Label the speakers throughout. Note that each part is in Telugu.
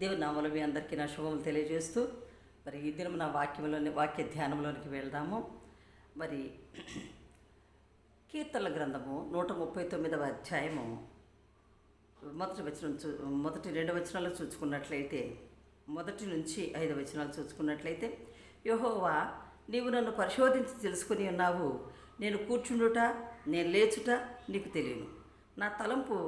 Speaker 1: దేవుని నామలు మీ అందరికీ నా శుభములు తెలియజేస్తూ మరి ఈ దినం నా వాక్యంలోని వాక్య ధ్యానంలోనికి వెళ్దాము. మరి కీర్తనల గ్రంథము నూట ముప్పై తొమ్మిదవ అధ్యాయము. మొదటి వచనం చూ మొదటి రెండు వచనాలు చూసుకున్నట్లయితే మొదటి నుంచి ఐదు వచనాలు చూసుకున్నట్లయితే యహోవా నీవు నన్ను పరిశోధించి తెలుసుకుని ఉన్నావు. నేను కూర్చుండుట నేను లేచుట నీకు తెలియను. నా తలంపు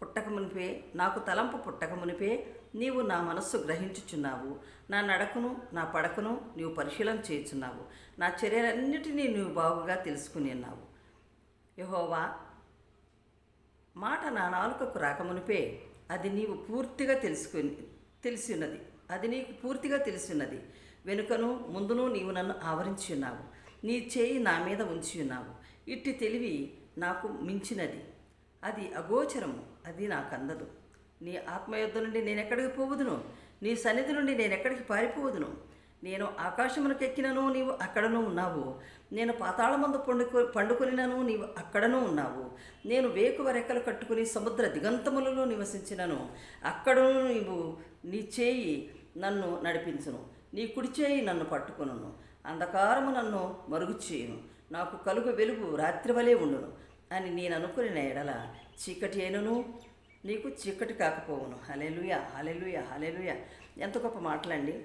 Speaker 1: పుట్టక మునిపే నాకు తలంపు పుట్టక మునిపే నీవు నా మనస్సు గ్రహించుచున్నావు. నా నడకను నా పడకను నీవు పరిశీలన చేయుచున్నావు. నా చర్యలన్నిటినీ నీవు బాగుగా తెలుసుకుని ఉన్నావు. యహోవా మాట నా నాలుకకు రాకమునిపే అది నీవు పూర్తిగా తెలుసుకుని తెలిసి ఉన్నది అది నీకు పూర్తిగా తెలిసి ఉన్నది వెనుకను ముందును నీవు నన్ను ఆవరించి ఉన్నావు నీ చేయి నా మీద ఉంచి ఉన్నావు ఇట్టి తెలివి నాకు మించినది. అది అగోచరము అది నాకు అందదు నీ ఆత్మయుద్ధ నుండి నేను ఎక్కడికి పోవదును? నీ సన్నిధి నుండి నేను ఎక్కడికి పారిపోవదును? నేను ఆకాశమునకు ఎక్కినను నీవు అక్కడను ఉన్నావు. నేను పాతాళమందు పండుకు పండుకొనినను నీవు అక్కడను ఉన్నావు. నేను వేకువ రెక్కలు కట్టుకుని సముద్ర దిగంతములలో నివసించినను. అక్కడను నీవు నీ చేయి నన్ను నడిపించును. నీ కుడి చేయి నన్ను పట్టుకును అంధకారము నన్ను మరుగు చేయును నాకు కలుగు వెలుగు రాత్రి వలె ఉండును అని నేను అనుకుని ఎడల చీకటి అయినను నీకు చీకటి కాకపోవును. హలెలుయ హలెలుయ హలెలుయ ఎంత గొప్ప మాటలండి.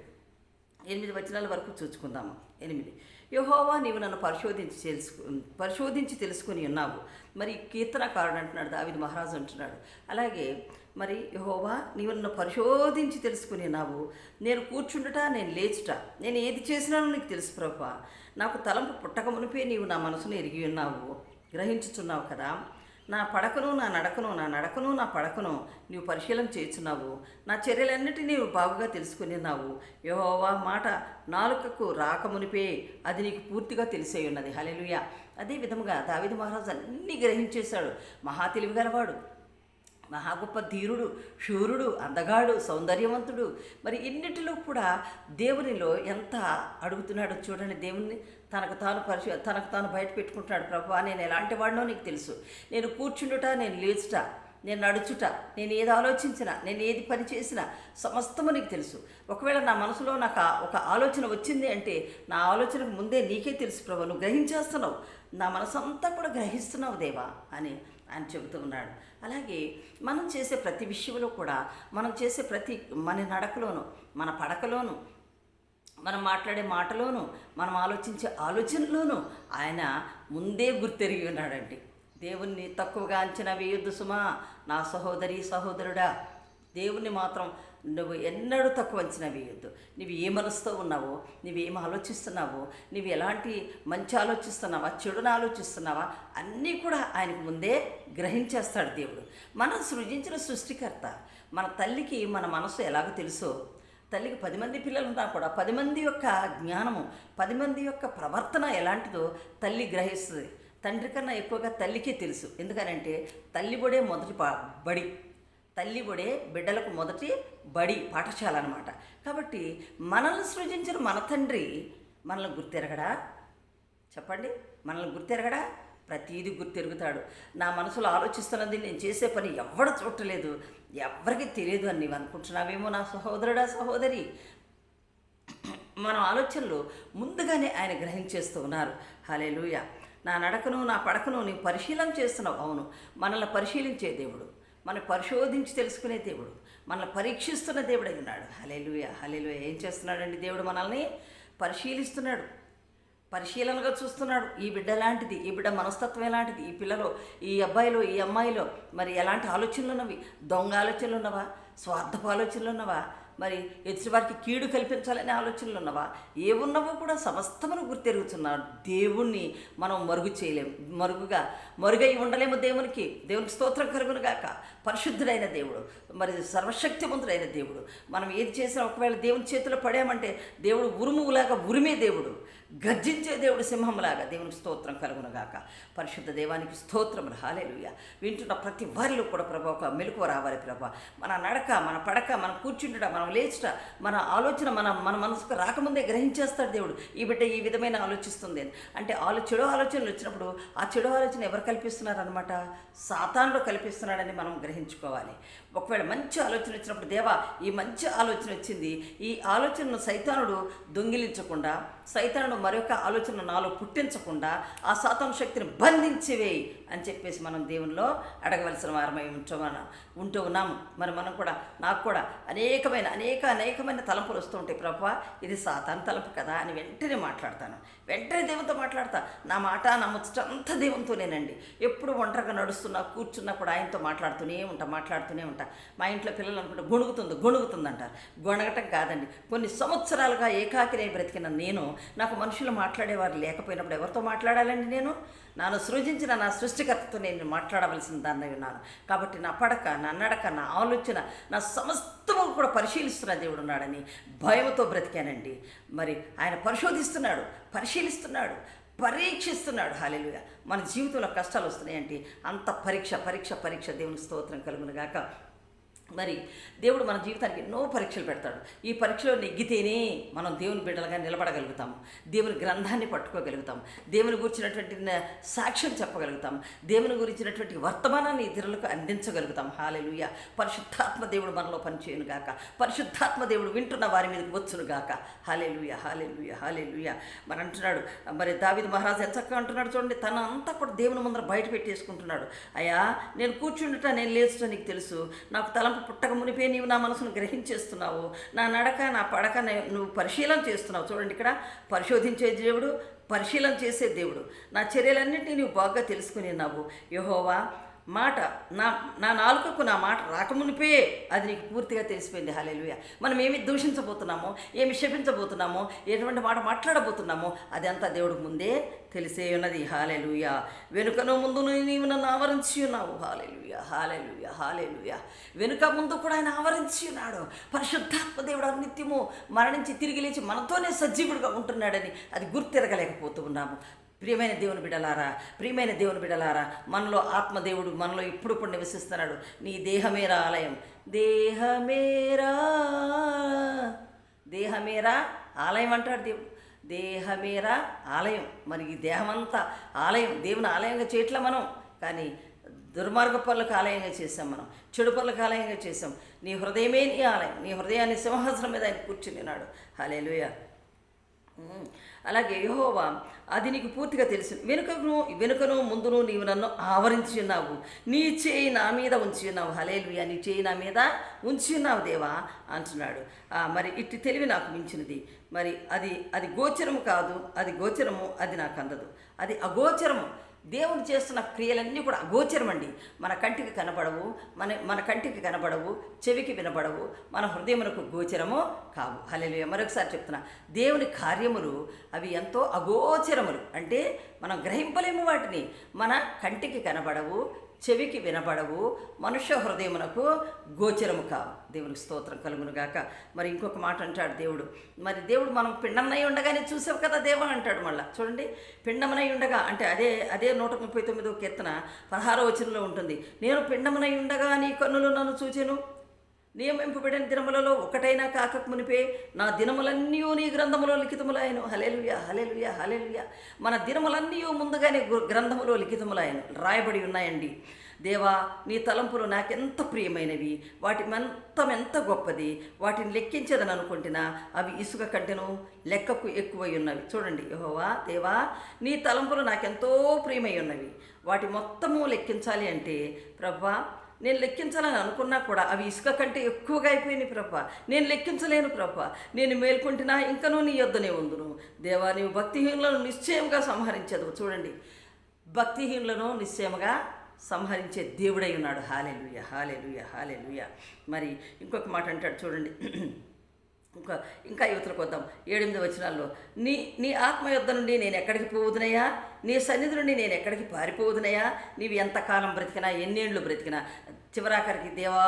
Speaker 1: ఎనిమిది వచనాల వరకు చూసుకుందాము. ఎనిమిది. యహోవా నీవు నన్ను పరిశోధించి తెలుసుకు పరిశోధించి తెలుసుకుని ఉన్నావు. మరి కీర్తనకారుడు అంటున్నాడు దావిది మహారాజు అంటున్నాడు. అలాగే మరి యహోవా నీవు నన్ను పరిశోధించి తెలుసుకుని ఉన్నావు. నేను కూర్చుండుట నేను లేచుట నేను ఏది చేసినానో నీకు తెలుసు ప్రభా నాకు తలంపు పుట్టక మునిపే నీవు నా మనసును ఎరిగి ఉన్నావు. గ్రహించుచున్నావు కదా. నా పడకను నా నడకను నా నడకను నా పడకను నీవు పరిశీలన చేస్తున్నావు నా చర్యలన్నిటి నీవు బాగుగా తెలుసుకునేనావు యహోవా మాట నాలుకకు రాకమునిపే అది నీకు పూర్తిగా తెలిసే ఉన్నది. హలెలుయ అదే విధముగా దావిది మహారాజు అన్ని గ్రహించేశాడు. మహా తెలివి మహా గొప్ప ధీరుడు శూరుడు అందగాడు సౌందర్యవంతుడు. మరి ఇన్నిటిలో కూడా దేవునిలో ఎంత అడుగుతున్నాడో చూడండి. దేవుని తనకు తాను పరిశు తనకు తాను బయట పెట్టుకుంటున్నాడు ప్రభు. నేను ఎలాంటి వాడినో నీకు తెలుసు. నేను కూర్చుండుట నేను లేచుట నేను నడుచుట నేను ఏది ఆలోచించినా నేను ఏది పని చేసినా సమస్తము నీకు తెలుసు. ఒకవేళ నా మనసులో నాకు ఒక ఆలోచన వచ్చింది అంటే నా ఆలోచనకు ముందే నీకే తెలుసు ప్రభు. నువ్వు గ్రహించేస్తున్నావు. నా మనసు అంతా కూడా గ్రహిస్తున్నావు దేవా అని అని చెబుతూ ఉన్నాడు. అలాగే మనం చేసే ప్రతి విషయంలో కూడా మనం చేసే ప్రతి మన నడకలోను మన పడకలోను మనం మాట్లాడే మాటలోను మనం ఆలోచించే ఆలోచనలోను ఆయన ముందే గుర్తెరిగి ఉన్నాడండి. దేవుణ్ణి తక్కువగా అంచనా వేయొద్దు సుమా. నా సహోదరి సహోదరుడా దేవుణ్ణి మాత్రం నువ్వు ఎన్నడూ తక్కువ అంచనా వేయొద్దు. నువ్వు ఏ మనసుతో ఉన్నావో నువ్వు ఏం ఆలోచిస్తున్నావో నువ్వు ఎలాంటి మంచి ఆలోచిస్తున్నావా చెడును ఆలోచిస్తున్నావా అన్నీ కూడా ఆయనకు ముందే గ్రహించేస్తాడు దేవుడు. మనం సృజించిన సృష్టికర్త మన తల్లికి మన మనసు ఎలాగో తెలుసో తల్లికి పది మంది పిల్లలు ఉన్నా కూడా పది మంది యొక్క జ్ఞానము పది మంది యొక్క ప్రవర్తన ఎలాంటిదో తల్లి గ్రహిస్తుంది. తండ్రి కన్నా ఎక్కువగా తల్లికే తెలుసు. ఎందుకనంటే తల్లి కూడా మొదటి బడి. తల్లి బొడే బిడ్డలకు మొదటి బడి పాఠశాల అనమాట కాబట్టి మనల్ని సృజించిన మన తండ్రి మనల్ని గుర్తెరగడా? చెప్పండి. మనల్ని గుర్తెరగడా? ప్రతీది గుర్తెరుగుతాడు. నా మనసులో ఆలోచిస్తున్నది నేను చేసే పని ఎవడు చూడలేదు ఎవరికి తెలియదు అని నీవు అనుకుంటున్నావేమో నా సహోదరుడా సహోదరి? మన ఆలోచనలు ముందుగానే ఆయన గ్రహించేస్తూ ఉన్నారు. హలేలుయ నా నడకను నా పడకను నీ పరిశీలన చేస్తున్నావు. అవును. మనల్ని పరిశీలించే దేవుడు. మన పరిశోధించి తెలుసుకునే దేవుడు మనల్ని పరీక్షిస్తున్న దేవుడు అయి ఉన్నాడు హలేలుయ హలేలుయ ఏం చేస్తున్నాడండి దేవుడు మనల్ని? పరిశీలిస్తున్నాడు. పరిశీలనగా చూస్తున్నాడు. ఈ బిడ్డ ఎలాంటిది? ఈ బిడ్డ మనస్తత్వం ఎలాంటిది? ఈ పిల్లలో ఈ అబ్బాయిలో ఈ అమ్మాయిలో మరి ఎలాంటి ఆలోచనలు ఉన్నవి? దొంగ ఆలోచనలు ఉన్నవా? స్వార్థపు ఆలోచనలు ఉన్నవా? మరి ఎదుటివారికి కీడు కల్పించాలనే ఆలోచనలు ఉన్నవా? ఏమున్నవో కూడా సమస్తమును గుర్తెరుగుతున్నాడు. దేవుణ్ణి మనం మరుగు చేయలేము మరుగుగా మరుగై ఉండలేము దేవునికి. దేవునికి స్తోత్రం కలుగును గాక. పరిశుద్ధుడైన దేవుడు. మరి సర్వశక్తివంతుడైన దేవుడు. మనం ఏది చేసినా ఒకవేళ దేవుని చేతిలో పడామంటే దేవుడు ఉరుములాగా ఉరిమే దేవుడు. గర్జించే దేవుడు సింహంలాగా దేవునికి స్తోత్రం కలుగునగాక. పరిశుద్ధ దేవానికి స్తోత్రం రాలేలుయ వింటున్న ప్రతి వారిలో కూడా ప్రభా ఒక మెలకు రావాలి ప్రభా. మన నడక మన పడక మనం కూర్చుంటుట మనం లేచుట మన ఆలోచన మన మన మనసుకు రాకముందే గ్రహించేస్తాడు దేవుడు. ఈ బిడ్డ ఈ విధమైన ఆలోచిస్తుంది. అని అంటే ఆలో చెడు ఆలోచనలు వచ్చినప్పుడు ఆ చెడు ఆలోచన ఎవరు కల్పిస్తున్నారనమాట సాతానుడు కల్పిస్తున్నాడని మనం గ్రహించుకోవాలి. ఒకవేళ మంచి ఆలోచన వచ్చినప్పుడు దేవా ఈ మంచి ఆలోచన వచ్చింది. ఈ ఆలోచనను సైతానుడు దొంగిలించకుండా సైతానుడు మరొక ఆలోచన నాలో పుట్టించకుండా ఆ సాతాను శక్తిని బంధించివేయి అని చెప్పేసి మనం దేవునిలో అడగవలసిన వారమై ఉంచమన ఉంటూ ఉన్నాము మరి మనం కూడా నాకు కూడా అనేకమైన అనేక అనేకమైన తలంపులు వస్తూ ఉంటాయి. ప్రభా ఇది సాతాను తలంపు కదా అని వెంటనే మాట్లాడతాను. వెంటనే దేవునితో మాట్లాడతా. నా మాట నా ముచ్చట దేవునితోనేనండి. ఎప్పుడు ఒంటరిగా నడుస్తున్నా కూర్చున్నా కూడా ఆయనతో మాట్లాడుతూనే ఉంటా మాట్లాడుతూనే ఉంటా. మా ఇంట్లో పిల్లలు అనుకుంటే గొణుగుతుంది గొణుగుతుంది అంటారు. గొణగటం కాదండి. కొన్ని సంవత్సరాలుగా ఏకాకినే బ్రతికిన నేను నాకు మనుషులు మాట్లాడేవారు లేకపోయినప్పుడు ఎవరితో మాట్లాడాలండి నేను? నాను సృజించిన నా సృష్టికర్తతో నేను మాట్లాడవలసిన దాన్ని ఉన్నాను. కాబట్టి నా పడక నా నడక నా ఆలోచన నా సమస్తము కూడా పరిశీలిస్తున్న దేవుడు ఉన్నాడని భయంతో బ్రతికానండి. మరి ఆయన పరిశోధిస్తున్నాడు పరిశీలిస్తున్నాడు పరీక్షిస్తున్నాడు. హాలిలుగా మన జీవితంలో కష్టాలు వస్తున్నాయంటే అంత పరీక్ష పరీక్ష పరీక్ష. దేవుని స్తోత్రం కలుగునుగాక. మరి దేవుడు మన జీవితానికి ఎన్నో పరీక్షలు పెడతాడు. ఈ పరీక్షలో నెగ్గితేనే మనం దేవుని బిడ్డలుగా నిలబడగలుగుతాము దేవుని గ్రంథాన్ని పట్టుకోగలుగుతాం. దేవుని గురించినటువంటి సాక్ష్యం చెప్పగలుగుతాం. దేవుని గురించినటువంటి వర్తమానాన్ని ఇతరులకు అందించగలుగుతాం. హాలెలుయ. పరిశుద్ధాత్మ దేవుడు మనలో పనిచేయను గాక. పరిశుద్ధాత్మ దేవుడు వింటున్న వారి మీదకి వచ్చును గాక. Hallelujah hallelujah hallelujah. మరి అంటున్నాడు మరి దావిద్ మహారాజు ఎంత చక్కగా అంటున్నాడు చూడండి. తన అంతా కూడా దేవుని ముందర బయట పెట్టేసుకుంటున్నాడు. అయ్యా నేను కూర్చుండుట నేను లేచుట నీకు తెలుసు. నాకు తలంపు పుట్టక మునిపే నీవు నా మనసును గ్రహించేస్తున్నావు. నా నడక నా పడక నువ్వు పరిశీలన చేస్తున్నావు. చూడండి ఇక్కడ పరిశోధించే దేవుడు పరిశీలన చేసే దేవుడు. నా చర్యలన్నింటినీ నువ్వు బాగా తెలుసుకుని ఉన్నావు. యహోవా మాట నా నా నాలుకకు నా మాట రాకమునిపే. అది నీకు పూర్తిగా తెలిసిపోయింది. హాలేలుయ మనం ఏమి దూషించబోతున్నామో ఏమి శపించబోతున్నామో ఎటువంటి మాట మాట్లాడబోతున్నామో అదంతా దేవుడు దేవుడికి ముందే తెలిసే ఉన్నది. హాలేలుయ వెనుకను ముందు నీవు నన్ను ఆవరించి ఉన్నావు. హాలేలుయ హాలేలుయ హాలేలుయ వెనుక ముందు కూడా ఆయన ఆవరించి ఉన్నాడు. పరిశుద్ధాత్మ దేవుడు నిత్యము మరణించి తిరిగి లేచి మనతోనే సజీవుడిగా ఉంటున్నాడని అది గుర్తిరగలేకపోతూ ఉన్నాము. ప్రియమైన దేవుని బిడలారా ప్రియమైన దేవుని బిడలారా మనలో ఆత్మదేవుడు మనలో ఇప్పుడు నివసిస్తున్నాడు? నీ దేహమేరా ఆలయం. దేహమేరా దేహమేరా ఆలయం అంటాడు దేవుడు. దేహమేరా ఆలయం. మరి ఈ దేహమంతా ఆలయం దేవుని ఆలయంగా చేయట్లా మనం? కానీ దుర్మార్గ పనులకు ఆలయంగా చేసాం మనం. చెడు పనులకు ఆలయంగా చేసాం నీ హృదయమే నీ ఆలయం. నీ హృదయాన్ని సింహాసనం మీద ఆయన కూర్చున్నాడు హలేలుయ ఉమ్. అలాగే యహోవా అది నీకు పూర్తిగా తెలుసు. వెనుకను వెనుకను ముందును నీవు నన్ను ఆవరించి ఉన్నావు. నీ చేయి నా మీద ఉంచి ఉన్నావు. హలేలుయా నీ చేయి నా మీద ఉంచి ఉన్నావు దేవా అంటున్నాడు. మరి ఇట్టి తెలివి నాకు మించినది. మరి అది అది గోచరము కాదు అది గోచరము అది నాకు అందదు. అది అగోచరము. దేవుడు చేస్తున్న క్రియలన్నీ కూడా అగోచరం అండి. మన కంటికి కనబడవు మన మన కంటికి కనబడవు చెవికి వినబడవు మన హృదయమునకు గోచరము కావు. హలే మరొకసారి చెప్తున్నా దేవుని కార్యములు అవి ఎంతో అగోచరములు. అంటే మనం గ్రహింపలేము వాటిని. మన కంటికి కనబడవు చెవికి వినబడవు మనుష్య హృదయమునకు గోచరము కావు. దేవునికి స్తోత్రం కలుగునుగాక. మరి ఇంకొక మాట అంటాడు దేవుడు. మరి దేవుడు మనం పిండమనై ఉండగానే చూసావు కదా దేవా అంటాడు మళ్ళా. చూడండి పిండమనై ఉండగా అంటే అదే అదే నూట ముప్పై తొమ్మిదో కీర్తన పదహారో వచనంలో ఉంటుంది. నేను పిండమనై ఉండగా నీ కన్నులు నన్ను చూచాను. నియమింపబడిన దినములలో ఒకటైనా కాకకు మునిపే నా దినములన్నీ నీ గ్రంథములో లిఖితములాయను హలేలుయ హలేలుయ హలేలుయ మన దినములన్నీ ముందుగానే గ్రంథములో లిఖితములాయను రాయబడి ఉన్నాయండి. దేవా నీ తలంపులు నాకెంత ప్రియమైనవి వాటి మంతం ఎంత గొప్పది వాటిని లెక్కించదని అనుకుంటున్నా అవి ఇసుక కంటెను లెక్కకు ఎక్కువై ఉన్నవి చూడండి యహోవా దేవా నీ తలంపులు నాకెంతో ప్రియమై ఉన్నవి వాటి మొత్తము లెక్కించాలి అంటే ప్రభా నేను లెక్కించాలని అనుకున్నా కూడా అవి ఇసుక కంటే ఎక్కువగా అయిపోయినాయి ప్రభ. నేను లెక్కించలేను ప్రభ. నేను మేల్కొంటినా ఇంకనూ నీ యొద్దనే ఉందును. దేవా నీవు భక్తిహీనులను నిశ్చయంగా సంహరించదు చూడండి. భక్తిహీనులను నిశ్చయముగా సంహరించే దేవుడై ఉన్నాడు. Hallelujah hallelujah hallelujah. మరి ఇంకొక మాట అంటాడు చూడండి. ఇంకా ఇంకా యువతలకు వద్దాం. ఏడెనిమిది వచనాల్లో నీ నీ ఆత్మ యుద్ధ నుండి నేను ఎక్కడికి పోవుదునయ్యా? నీ సన్నిధి నుండి నేను ఎక్కడికి పారిపోవుదునయ్యా? నీవు ఎంతకాలం బ్రతికినా ఎన్నేళ్ళు బ్రతికినా చివరాఖరికి దేవా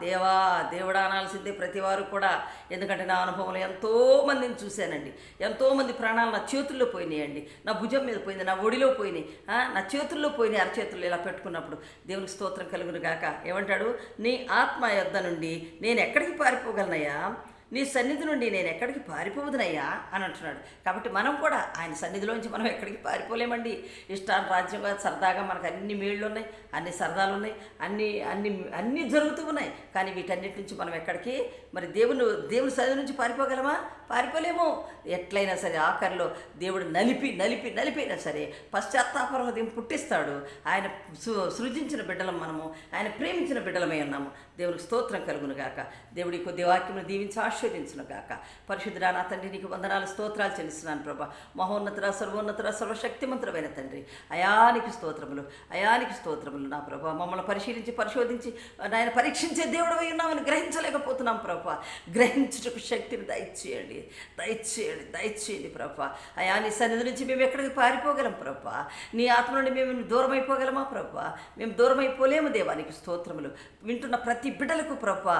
Speaker 1: దేవా దేవుడా అనాల్సిందే ప్రతివారు కూడా. ఎందుకంటే నా అనుభవంలో ఎంతో మందిని చూశానండి. ఎంతోమంది ప్రాణాలు నా చేతుల్లో పోయినాయండి. నా భుజం మీద పోయింది నా ఒడిలో పోయినాయి. నా చేతుల్లో పోయినాయి అరచేతుల్లో ఇలా పెట్టుకున్నప్పుడు. దేవునికి స్తోత్రం కలుగును గాక. ఏమంటాడు? నీ ఆత్మ యొద్ద నుండి నేను ఎక్కడికి పారిపోగలనయ్యా? నీ సన్నిధి నుండి నేను ఎక్కడికి పారిపోవదునయ్యా అని అంటున్నాడు. కాబట్టి మనం కూడా ఆయన సన్నిధిలోంచి మనం ఎక్కడికి పారిపోలేమండి. ఇష్టాన్ని రాజ్యంగా సరదాగా మనకు అన్ని మేళ్ళు ఉన్నాయి అన్ని సరదాలు ఉన్నాయి అన్ని అన్ని అన్నీ జరుగుతూ ఉన్నాయి. కానీ వీటన్నిటి నుంచి మనం ఎక్కడికి? మరి దేవుని దేవుని సన్నిధి నుంచి పారిపోగలమా? పారిపోలేము. ఎట్లయినా సరే ఆఖరిలో దేవుడు నలిపి నలిపి నలిపైనా సరే పశ్చాత్తాప హృదయం పుట్టిస్తాడు. ఆయన సు- సృజించిన బిడ్డలం మనము ఆయన ప్రేమించిన బిడ్డలమై ఉన్నాము. దేవునికి స్తోత్రం కలుగును గాక దేవుడి కొద్ది వాక్యమును దీవించి ఆశీర్దించునుగాక పరిశుద్ధుడా నా తండ్రి నీకు వందనాలు స్తోత్రాలు చెల్లిస్తున్నాను ప్రభా. మహోన్నతర సర్వోన్నతర సర్వశక్తిమంతుడమైన తండ్రి. అయానికి స్తోత్రములు అయానికి స్తోత్రములు నా ప్రభా. మమ్మల్ని పరిశీలించి పరిశోధించి నాయన పరీక్షించే దేవుడు అయి ఉన్నామని గ్రహించలేకపోతున్నాం ప్రభా. గ్రహించుటకు శక్తిని దయచేయండి దయచేయండి దయచేయండి ప్రభా. అయా నీ సన్నిధి నుంచి మేము ఎక్కడికి పారిపోగలం ప్రభా? నీ ఆత్మ నుండి మేము దూరం అయిపోగలమా ప్రభా? మేము దూరం అయిపోలేము దేవానికి స్తోత్రములు. వింటున్న ప్రతి బిడ్డలకు ప్రభా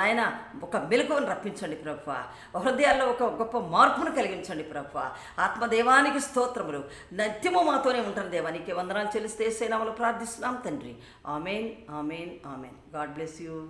Speaker 1: నాయన ఒక మెలకువను పంపించండి ప్రభు. హృదయాల్లో ఒక గొప్ప మార్పును కలిగించండి ప్రభు. ఆత్మదేవానికి స్తోత్రములు. నత్యము మాతోనే ఉంటాను దేవానికి వందనాలు చెల్లిస్తే సేనామలు ప్రార్థిస్తున్నాం తండ్రి. Amen amen amen. God bless you.